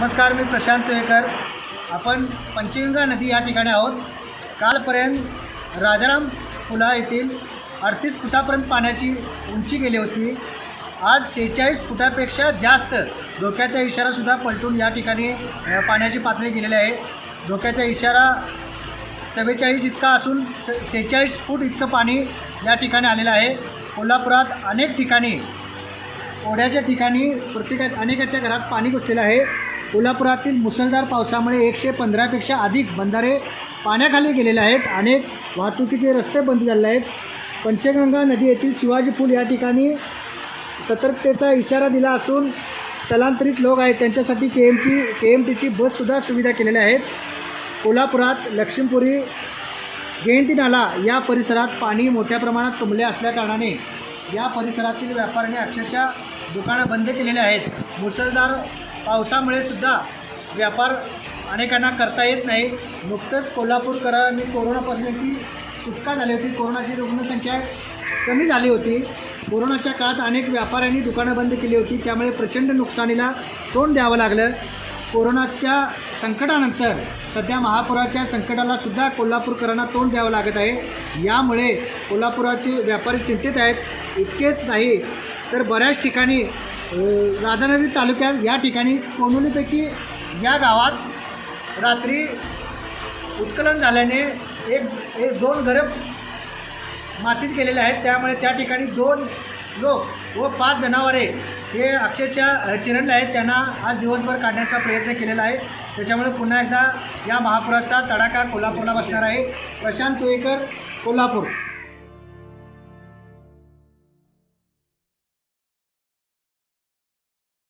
नमस्कार मी प्रशांत तुळेकर आपण पंचगंगा नदी या ठिकाणी आहोत. कालपर्यंत राजाराम पुला येथील अडतीस फुटापर्यंत पाण्याची उंची गेली होती. आज सेहेचाळीस फुटापेक्षा जास्त धोक्याचा इशारासुद्धा पलटून या ठिकाणी पाण्याची पातळी गेलेली आहे. धोक्याचा इशारा चव्वेचाळीस इतका असून सेहेचाळीस फूट इतकं पाणी या ठिकाणी आलेलं आहे. कोल्हापुरात अनेक ठिकाणी ओढ्याच्या ठिकाणी प्रत्येकात अनेकाच्या घरात पाणी घुसलेलं आहे. कोल्हापुरातील मुसळधार पावसामुळे एकशे पंधरापेक्षा अधिक बंधारे पाण्याखाली गेलेले आहेत. अनेक वाहतुकीचे रस्ते बंद झालेले आहेत. पंचगंगा नदी येथील शिवाजी पूल या ठिकाणी सतर्कतेचा इशारा दिला असून स्थलांतरित लोक आहेत. त्यांच्यासाठी के एमची के एम टीची बससुद्धा सुविधा केलेल्या आहेत. कोल्हापुरात लक्ष्मीपुरी जयंती नाला या परिसरात पाणी मोठ्या प्रमाणात तुंबले असल्याकारणाने या परिसरातील व्यापाऱ्यांनी अक्षरशः दुकानं बंद केलेली आहेत. मुसळधार पावसामुळे सुद्धा व्यापार अनेकांना करता येत नाही. नुकतंच कोल्हापूरकरांनी कोरोनापासूनची सुटका झाली होती. कोरोनाची रुग्णसंख्या कमी झाली होती. कोरोनाच्या काळात अनेक व्यापाऱ्यांनी दुकानं बंद केली होती. त्यामुळे प्रचंड नुकसानीला तोंड द्यावं लागलं. कोरोनाच्या संकटानंतर सध्या महापुराच्या संकटाला सुद्धा कोल्हापूरकरांना तोंड द्यावं लागत आहे. यामुळे कोल्हापुराचे व्यापारी चिंतित आहेत. इतकेच नाही तर बऱ्याच ठिकाणी राधानगरी तालुक्यात या ठिकाणी कोणोलीपैकी या गावात रात्री उत्खलन झाल्याने एक एक दोन घरं मातीत गेलेले आहेत. त्यामुळे त्या ठिकाणी दोन लोक व पाच जनावरे हे अक्षरशः अ, चिरडले आहेत. त्यांना आज दिवसभर काढण्याचा प्रयत्न केलेला आहे. त्याच्यामुळे पुन्हा एकदा या महापुराचा तडाखा कोल्हापूरला बसणार आहे. प्रशांत तुयेकर कोल्हापूर.